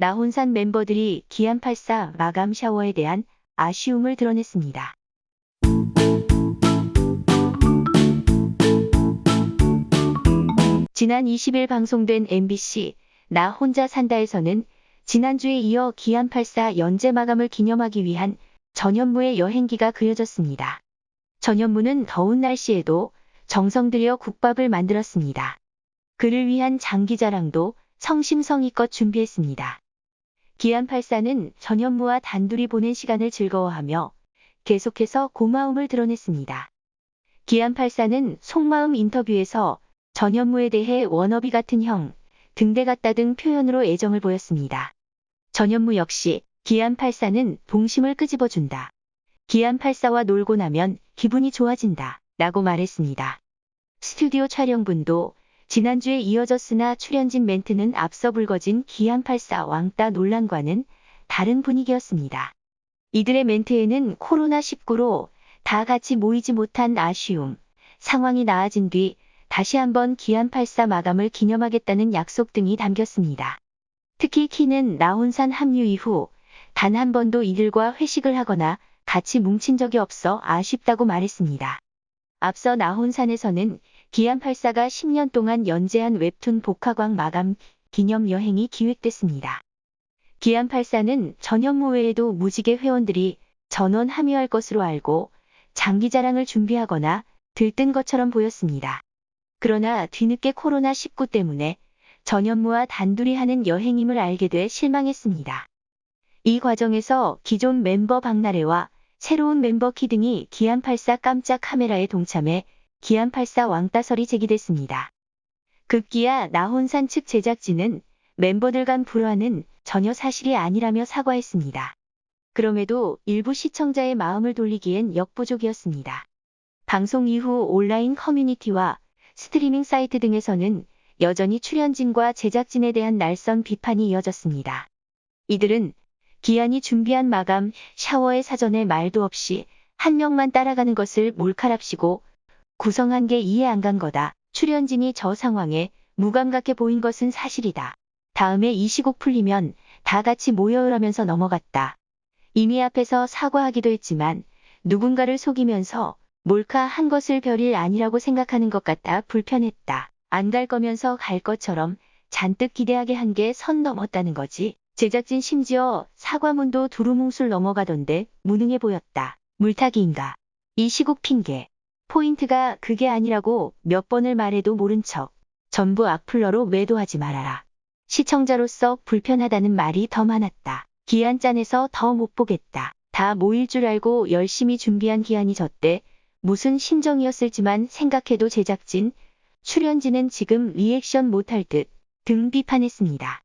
나혼산 멤버들이 기안84 마감 샤워에 대한 아쉬움을 드러냈습니다. 지난 20일 방송된 MBC 나 혼자 산다에서는 지난주에 이어 기안84 연재 마감을 기념하기 위한 전현무의 여행기가 그려졌습니다. 전현무는 더운 날씨에도 정성 들여 국밥을 만들었습니다. 그를 위한 장기자랑도 성심성의껏 준비했습니다. 기안84는 전현무와 단둘이 보낸 시간을 즐거워하며 계속해서 고마움을 드러냈습니다. 기안84는 속마음 인터뷰에서 전현무에 대해 워너비 같은 형, 등대 같다 등 표현으로 애정을 보였습니다. 전현무 역시 기안84는 동심을 끄집어준다. 기안84와 놀고 나면 기분이 좋아진다. 라고 말했습니다. 스튜디오 촬영분도 지난주에 이어졌으나 출연진 멘트는 앞서 불거진 기안84 왕따 논란과는 다른 분위기였습니다. 이들의 멘트에는 코로나19로 다 같이 모이지 못한 아쉬움, 상황이 나아진 뒤 다시 한번 기안84 마감을 기념하겠다는 약속 등이 담겼습니다. 특히 키는 나혼산 합류 이후 단 한 번도 이들과 회식을 하거나 같이 뭉친 적이 없어 아쉽다고 말했습니다. 앞서 나혼산에서는 기안84가 10년 동안 연재한 웹툰 복화광 마감 기념 여행이 기획됐습니다. 기안84는 전현무 외에도 무지개 회원들이 전원 함유할 것으로 알고 장기 자랑을 준비하거나 들뜬 것처럼 보였습니다. 그러나 뒤늦게 코로나19 때문에 전현무와 단둘이 하는 여행임을 알게 돼 실망했습니다. 이 과정에서 기존 멤버 박나래와 새로운 멤버 키 등이 기안84 깜짝 카메라에 동참해 기안84 왕따설이 제기됐습니다. 급기야 나혼산 측 제작진은 멤버들 간 불화는 전혀 사실이 아니라며 사과했습니다. 그럼에도 일부 시청자의 마음을 돌리기엔 역부족이었습니다. 방송 이후 온라인 커뮤니티와 스트리밍 사이트 등에서는 여전히 출연진과 제작진에 대한 날선 비판이 이어졌습니다. 이들은 기안이 준비한 마감 샤워의 사전에 말도 없이 한 명만 따라가는 것을 몰카랍시고 구성한 게 이해 안 간 거다. 출연진이 저 상황에 무감각해 보인 것은 사실이다. 다음에 이 시국 풀리면 다 같이 모여으라면서 넘어갔다. 이미 앞에서 사과하기도 했지만 누군가를 속이면서 몰카 한 것을 별일 아니라고 생각하는 것 같아 불편했다. 안 갈 거면서 갈 것처럼 잔뜩 기대하게 한 게 선 넘었다는 거지. 제작진 심지어 사과문도 두루뭉술 넘어가던데 무능해 보였다. 물타기인가. 이 시국 핑계. 포인트가 그게 아니라고 몇 번을 말해도 모른 척. 전부 악플러로 매도하지 말아라. 시청자로서 불편하다는 말이 더 많았다. 기한짠에서 더 못 보겠다. 다 모일 줄 알고 열심히 준비한 기한이 졌대. 무슨 심정이었을지만 생각해도 제작진, 출연진은 지금 리액션 못할 듯 등 비판했습니다.